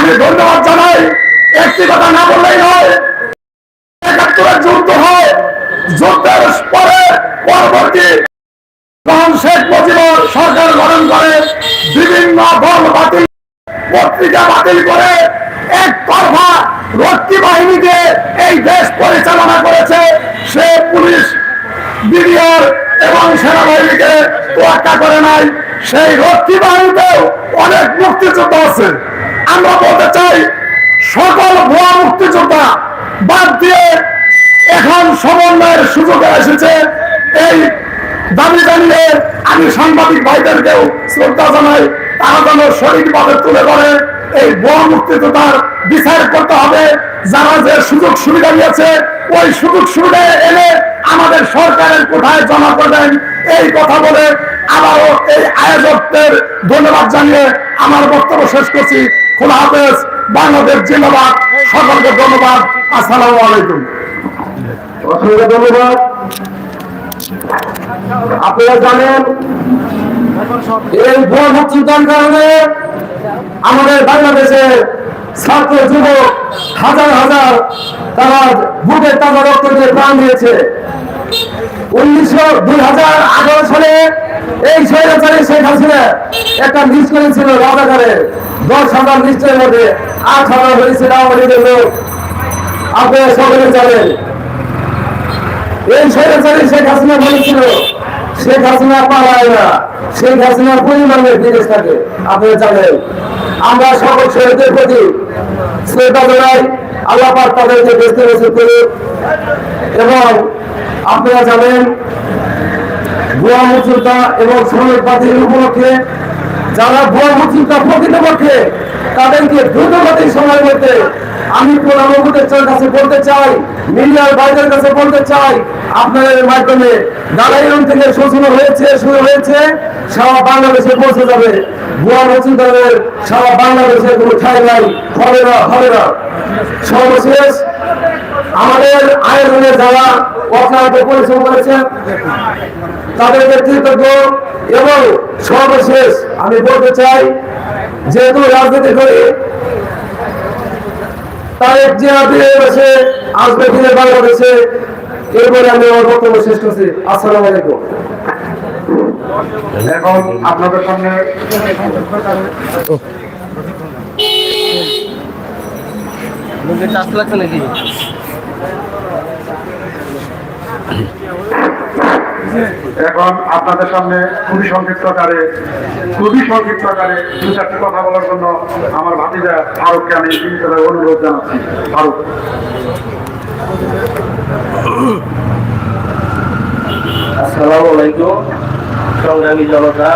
আমি ধন্যবাদ জানাই। একটি কথা না বললেই একাত্তরের যুদ্ধ হয়, যুদ্ধের পরে পরবর্তী শেখ মুজিবুর সরকার গঠন করে, বিভিন্ন দল বাতিল, পত্রিকা বাতিল করে, এক তরফা রক্ষী বাহিনীকে এই দেশ পরিচালনা করেছে। সে পুলিশ, বিডিআর এবং সেনাবাহিনীকে তোয়াক্কা করে নাই। সেই রক্ষী বাহিনীতেও অনেক মুক্তিযোদ্ধা আছে। আমরা বলতে চাই, সকল ভুয়া মুক্তিযোদ্ধা বাদ দিয়ে এখন সমন্বয়ের সুযোগ এসেছে। এই দাবি জানিয়ে আমি সাংবাদিক ভাইদেরকেও শ্রদ্ধা জানাই, তারা যেন সঠিকভাবে তুলে ধরে এই বন মুক্তিযোদ্ধার বিচার করতে হবে। যারা যে সুযোগ সুবিধা নিয়েছে ওই সুযোগ সুবিধা এনে আমাদের সরকারের কোথায় জমা করবেন। এই কথা বলে আবারও এই আয়োজকদের ধন্যবাদ জানিয়ে আমার বক্তব্য শেষ করছি। খোলা হাফেজ, বাংলাদেশ জিন্দাবাদ। সকলকে ধন্যবাদ। আসসালামু আলাইকুম। অসংখ্য ধন্যবাদ। আপনারা জানেন, এই ভুয়া চিন্তার কারণে আমাদের বাংলাদেশে ছাত্র যুবক হাজার হাজার তারা বুকের তাজা রক্ত দিয়ে প্রাণ দিয়েছে। উনিশশো দুই হাজার আঠারো সালে এই স্বৈরাচারী শেখ হাসিনা একটা লিস্ট করেছিল রাজাকারে। দশ হাজার এই স্বৈরাচারী শেখ হাসিনা বলেছিল, শেখ হাসিনা পালায় না। শেখ হাসিনার পরিমাণের বিদেশ থাকে। আপনারা জানেন। আমরা সকল শহীদদের প্রতি শ্রদ্ধা জানাই। আল্লাহ পাক তাদেরকে বেঁচতে বেঁচে করুক। এবং আপনারা জানেন, ভুয়া মুচুরতা এবং শ্রমিক বাতিল উপলক্ষে যারা ভুয়া মুচুরতা প্রকৃতপক্ষে তাদেরকে দ্রুত গতির সময় মধ্যে আমি প্রধানমন্ত্রীর কাছে বলতে চাই, মিডিয়ার বাইরের কাছে বলতে চাই, আপনাদের মাধ্যমে দালাইরন থেকে শোষণ হয়েছে, শুরু হয়েছে, সারা বাংলাদেশে পৌঁছে যাবে। ভুয়া মুচুরদারের সারা বাংলাদেশে কোনো ঠাই নাই, হবে না হবে না। সর্বশেষ আমাদের আয়োজনে যারা অক্লান্ত পরিশ্রম করেছেন তাদেরকে কৃতজ্ঞ এবং সর্বশেষ আমি বলতে চাই, যেহেতু রাজনীতি করি, তারেক জিয়া ফিরে বসে আসবে ফিরে বাংলাদেশে, এরপরে আমি আমার বক্তব্য শেষ করছি। আসসালামু আলাইকুম। এখন আপনাদের সামনে চাষ লাগছে নাকি? এখন আপনাদের সামনে খুবই সংক্ষিপ্ত আকারে, খুবই সংক্ষিপ্ত আকারে দু চারটি কথা বলার জন্য আমার ভাতিজা ফারুককে আমি অনুরোধ জানাচ্ছি। ফারুক। আসসালামু সংগ্রামী জনতা,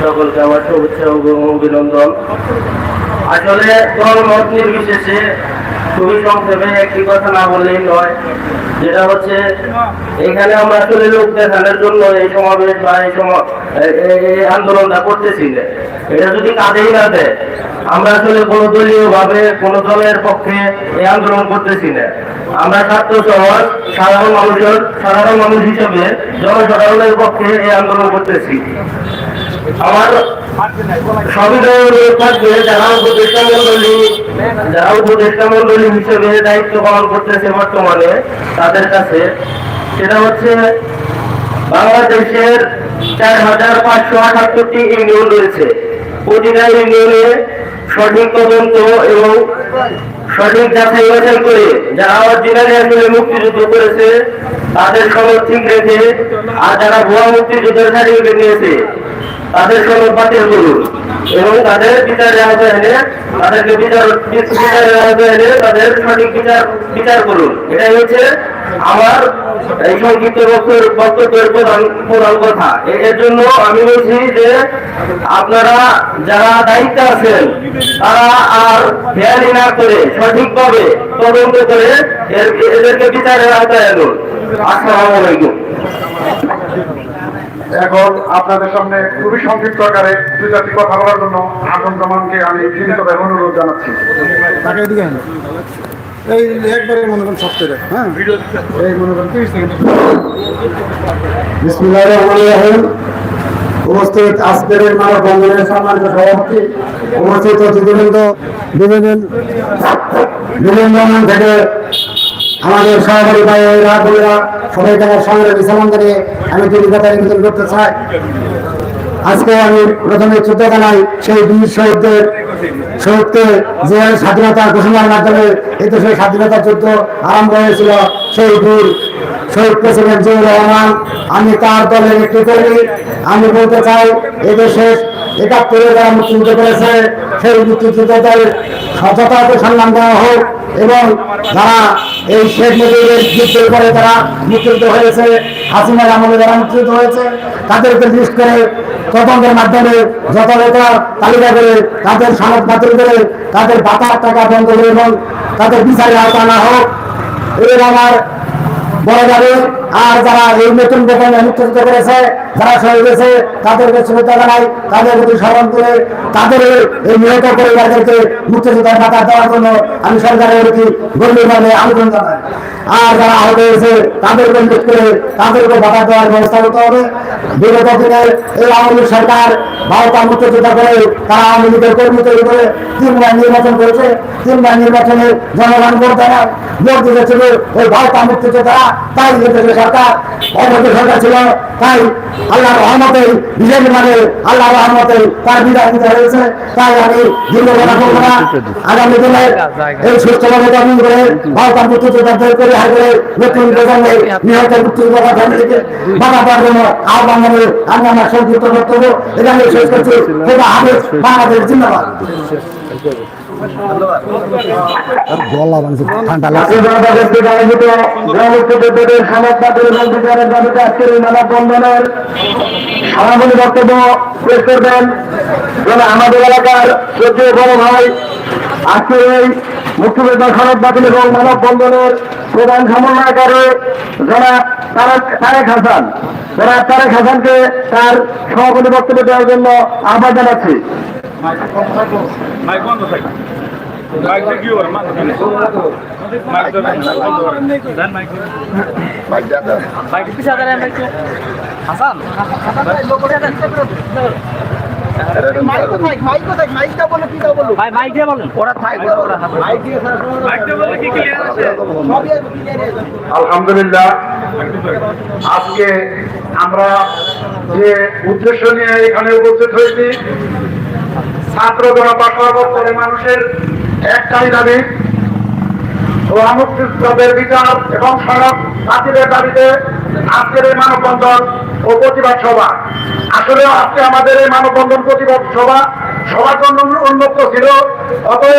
সকলকে আমার শুভেচ্ছা অভিনন্দন। আসলে দল মত নির্বিশেষে খুবই সংক্ষেপে একটি কথা না বললেই নয়, যেটা হচ্ছে এখানে আমরা আসলে লোক দেখানোর জন্য এই সমাবেশ বা এই আন্দোলনটা করতেছি। এটা যদি কাজেই না দেয়, আমরা আসলে কোনো দলীয় ভাবে কোনো দলের পক্ষে এই আন্দোলন করতেছি না। আমরা ছাত্র সমাজ সাধারণ মানুষের সাধারণ মানুষ হিসেবে জনসাধারণের পক্ষে এই আন্দোলন করতেছি। আমার অনুরোধ থাকবে, যারা উপদেষ্টা মন্ডলী যারা উপদেষ্টা মন্ডলী হিসেবে দায়িত্ব পালন করতেছে বর্তমানে, তাদের কাছে সেটা হচ্ছে বাংলাদেশের চার হাজার পাঁচশো আটাত্তরটি ইউনিয়ন রয়েছে। প্রতিটা ইউনিয়নে সঠিক তদন্ত এবং সঠিক যাচাই বাছাই করে যারা অরিজিনালি আসলে মুক্তিযুদ্ধ করেছে, তাদের ঠিক রেখে আর যারা ভুয়া মুক্তিযুদ্ধের সার্টিফিকেট নিয়েছে, তাদের সনদ বাতিল করুন। এবং তাদের বিচারের আওতায় এনে তাদেরকে বিচার বিচারের আওতায় এনে তাদের সঠিক বিচার বিচার করুন। এটাই হচ্ছে আমার এই সংক্ষিপ্ত বক্তব্য বক্তব্যের প্রধান প্রধান কথা। এর জন্য আমি বলছি যে আপনারা যারা দায়িত্ব আছেন, তারা আর হেয়ারি না করে, সঠিকভাবে তদন্ত করে এদেরকে বিচারের আওতায় আনুন আসসালামু আলাইকুম। এখন আপনাদের সামনে খুবই সংক্ষিপ্ত আকারে দু চারটি কথা বলার জন্য আজম জামানকে আমি বিনীতভাবে অনুরোধ জানাচ্ছি। এই একবারে মনে করেন সপ্তাহে হ্যাঁ? এই মনে করেন তিরিশ সেকেন্ড। উপস্থিত আজকের এই মানববন্ধনের সম্মানিত সভাপতি উপস্থিত অতিথিবৃন্দ বিভিন্ন বিভিন্ন থেকে আমাদের সহকারী ভাইয়েরা বোনেরা সবাইকে আমার সঙ্গে আমি নিবেদন করতে চাই। আজকে আমি প্রথমে জানাই সেই বীর শহীদদের শহীদকে যে স্বাধীনতা ঘোষণার মাধ্যমে এই দেশের স্বাধীনতা যুদ্ধ আরম্ভ হয়েছিল, সেই বীর শহীদ প্রেসিডেন্ট জিয়াউর রহমান, আমি তার দলের একটি কর্মী আমি বলতে চাই এই দেশের একাত্তরে যারা মুক্তিযুদ্ধ করেছে, সেই মুক্তিযুদ্ধদের যথাযথ সম্মান দেওয়া হোক এবং যারা এই শেখ মুজিবের যুদ্ধের পরে যারা মুক্তিযুদ্ধ হয়েছে হাসিনার আমলে যারা মুক্তিযুদ্ধ হয়েছে তাদেরকে লিস্ট করে তদন্তের মাধ্যমে যথাযথ তালিকা করে তাদের সনদ বাতিল করে তাদের বাতার টাকা বন্ধ করে এবং তাদের বিচারে আওতা না হোক। এর আমার বড় আর যারা এই নতুন বেতনে মুক্তিযুদ্ধ করেছে, যারা শহীদ হয়েছে তাদেরকে শুভেচ্ছা জানাই, তাদের প্রতি স্মরণ করে, তাদের এই নিহত পরিবারদেরকে মুক্তিযোদ্ধার ভাতা দেওয়ার জন্য আমি সরকারের প্রতি গভীরভাবে আবেদন জানাই। আর যারা আহত হয়েছে, তাদেরকে লিস্ট করে তাদেরকে ভাতা দেওয়ার ব্যবস্থা করতে হবে। বিগত দিনে এই আওয়ামী সরকার ভারত মুক্তিযোদ্ধা করে তারা আওয়ামী লীগের কর্মী তৈরি করে তিনবার নির্বাচন করেছে। তিনবার নির্বাচনে জনগণ ভোট দেয়। ভোট দিতেছিল ওই ভারত মুক্তিযোদ্ধারা তাই সরকার সরকার ছিল। তাই আল্লাহ রহমতে বিজেপি মানে আল্লাহ রহমতে তার বিদায় দিতে হয়েছে। তাই আমি দীর্ঘ কথা বলব না। আগামী দিনে এই সুস্থভাবে দমন করে ভারত মুক্তিযোদ্ধাদের করে, হার করে নতুন নিহত ফ্যামিলিকে পাওয়ার জন্য আমি আমার সংক্ষিপ্ত বক্তব্য এখানে শেষ করছি। বাংলাদেশ জিন্দাবাদ। গলা বাংছে ঠান্ডা লাগছে। সমাপনী বক্তব্য পেশ করবেন যারা আমাদের এলাকার শ্রদ্ধেয় বড় ভাই আজকে এই মুক্তিযোদ্ধা সনদ বাতিল এবং মানব বন্ধনের প্রধান সমন্বয়কারী যারা তারেক তারেক হাসান। যারা তারেক হাসানকে তার সমাপনী বক্তব্য দেওয়ার জন্য আহ্বান জানাচ্ছি। মাইক বন্ধ থাকে। হাসান আলহামদুলিল্লাহ আজকে আমরা যে উদ্দেশ্য নিয়ে এখানে উপস্থিত হয়েছি ছাত্র জনতা সর্বস্তরের মানুষের একটাই দাবি মুক্তিযুদ্ধের বিচার এবং সড়ক বাতিলের দাবিতে আজকের এই মানববন্ধন ও প্রতিবাদ সভা। আসলে আজকে আমাদের এই মানববন্ধন প্রতিবাদ সভা সবার জন্য উন্মুক্ত ছিল, অতএব